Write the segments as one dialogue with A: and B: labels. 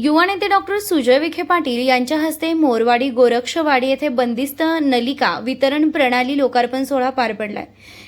A: युवा नेते डॉक्टर सुजय विखे पाटील यांच्या हस्ते मोरवाडी गोरक्षवाडी येथे बंदिस्त नलिका वितरण प्रणाली लोकार्पण सोहळा पार पडलाय.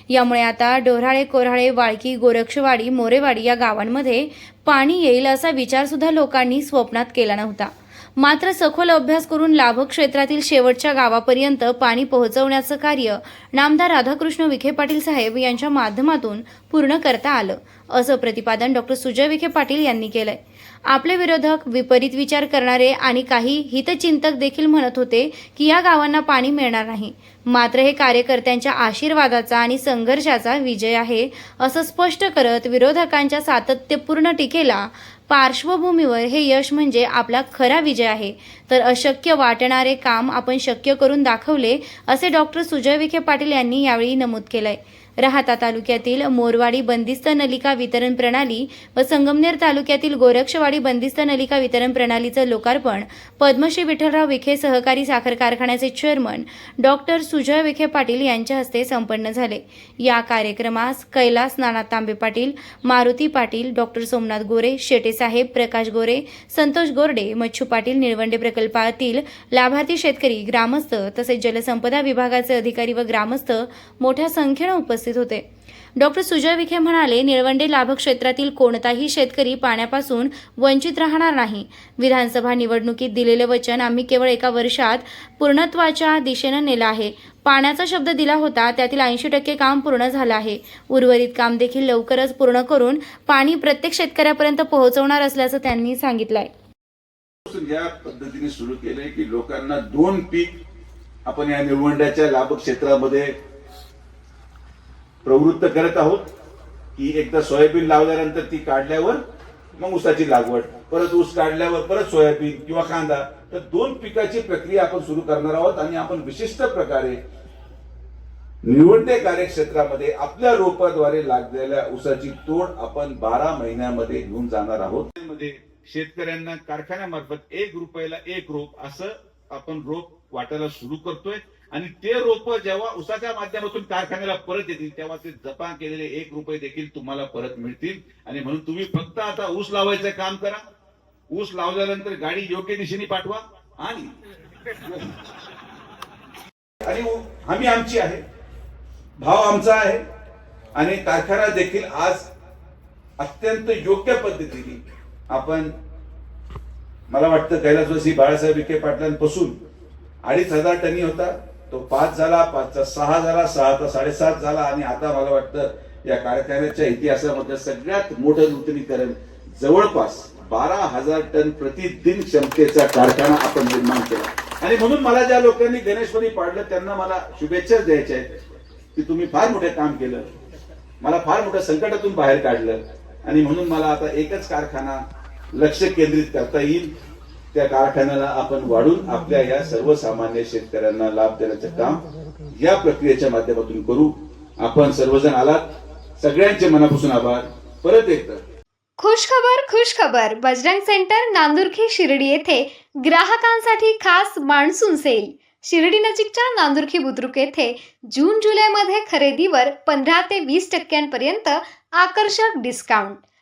A: यामुळे आता डोराळे कोराळे वाळकी गोरक्षवाडी मोरेवाडी या गावांमध्ये पाणी येईल असा विचार सुद्धा लोकांनी स्वप्नात केला नव्हता. मात्र सखोल अभ्यास करून लाभ क्षेत्रातील शेवटच्या गावापर्यंत पाणी पोहोचवण्याचं कार्य नामदार राधाकृष्ण विखे पाटील साहेब यांच्या माध्यमातून पूर्ण करता आलं असं प्रतिपादन डॉक्टर सुजय विखे पाटील यांनी केलंय. आपले विरोधक विपरीत विचार करणारे आणि काही हितचिंतक देखील म्हणत होते की या गावांना पाणी मिळणार नाही. मात्र हे कार्यकर्त्यांच्या आशीर्वादाचा आणि संघर्षाचा विजय आहे असं स्पष्ट करत विरोधकांच्या सातत्यपूर्ण टीकेला पार्श्वभूमीवर हे यश म्हणजे आपला खरा विजय आहे. तर अशक्य वाटणारे काम आपण शक्य करून दाखवले असे डॉक्टर सुजय विखे पाटील यांनी यावेळी नमूद केलंय. राहाता तालुक्यातील मोरवाडी बंदिस्त नलिका वितरण प्रणाली व संगमनेर तालुक्यातील गोरक्षवाडी बंदिस्त नलिका वितरण प्रणालीचं लोकार्पण पद्मश्री विठ्ठलराव विखे सहकारी साखर कारखान्याचे चेअरमन डॉक्टर सुजय विखे पाटील यांच्या हस्ते संपन्न झाले. या कार्यक्रमास कैलास नाना तांबे पाटील मारुती पाटील डॉक्टर सोमनाथ गोरे शेटे साहेब प्रकाश गोरे संतोष गोरडे मच्छू पाटील निळवंडे प्रकल्पातील लाभार्थी शेतकरी ग्रामस्थ तसेच जलसंपदा विभागाचे अधिकारी व ग्रामस्थ मोठ्या संख्येनं उपस्थित होते. डॉक्टर सुजय विखे म्हणाले निळवंडे लाभ क्षेत्रातील कोणताही शेतकरी पाण्यापासून वंचित राहणार नाही. विधानसभा निवडणुकीत दिलेले वचन आम्ही केवळ एका वर्षात पूर्णत्वाच्या दिशेनं नेलं आहे. पाण्याचा शब्द दिला होता त्यातील ऐंशी टक्के काम पूर्ण झालं आहे. उर्वरित काम देखील लवकरच पूर्ण करून पाणी प्रत्येक शेतकऱ्यापर्यंत पोहोचवणार असल्याचं त्यांनी सांगितलंय.
B: या पद्धतीने सुरू केलंय की लोकांना दोन पीक आपण या निळवंड्याच्या लाभक्षेत्रामध्ये प्रवृत्त करत आहोत की एकदा सोयाबीन लावल्यानंतर ती काढल्यावर मग ऊसाची लागवड परत ऊस काढल्यावर परत सोयाबीन किंवा कांदा तर दोन पिकाची प्रक्रिया आपण सुरू करणार आहोत आणि आपण विशिष्ट प्रकारे निवडणे कार्यक्षेत्रामध्ये आपल्या रोपाद्वारे लागलेल्या ऊसाची तोड आपण बारा महिन्यामध्ये घेऊन जाणार आहोत. मध्ये शेतकऱ्यांना कारखान्यामार्फत एक रुपयाला एक रोप असं आपण रोप वाटायला सुरू करतोय. आणि ते रोप जेव्हा उसाच्या माध्यमातून कारखान्याला परत येतील तेव्हा ते जपा केलेले एक रुपये देखील तुम्हाला परत मिळतील. आणि म्हणून तुम्ही फक्त आता ऊस लावायचं काम करा. ऊस लावल्यानंतर गाडी योग्य दिशेने पाठवा आणि आणि हमी आमची आहे. भाव आमचा आहे. आणि कारखाना देखील आज अत्यंत योग्य पद्धतीने आपण मला वाटतं कैलासवासी बाळासाहेब विखे पाटलांपासून अडीच हजार टनी होता. तो पाच झाला पाचचा सहा झाला सहाचा साडेसात झाला आणि आता मला वाटतं या कारखान्याच्या इतिहासामध्ये सगळ्यात मोठं नूतनीकरण जवळपास बारा हजार टन प्रतिदिन क्षमतेचा कारखाना आपण निर्माण केला. आणि म्हणून मला ज्या लोकांनी गणेशवरी पाडलं त्यांना मला शुभेच्छा द्यायच्या आहेत की तुम्ही फार मोठे काम केलं मला फार मोठ्या संकटातून बाहेर काढलं आणि म्हणून मला आता एकच कारखाना लक्ष केंद्रित करता येईल. त्या कारखान्याला आपण वाढून आपल्या या सर्वसामान्य शेतकऱ्यांना लाभ देण्याचं काम या प्रक्रियेच्या माध्यमातून करू. आपण सर्वजण आलात. सगळ्यांचे मनापासून आभार. परत एकदा.
C: खुश खबर खुश खबर. बजरंग सेंटर नांदुरखी शिर्डी येथे ग्राहकांसाठी खास मान्सून सेल. शिर्डी नजीकच्या नांदुरखी बुद्रुक येथे जून जुलैमध्ये खरेदीवर पंधरा ते वीस टक्क्यांपर्यंत आकर्षक डिस्काउंट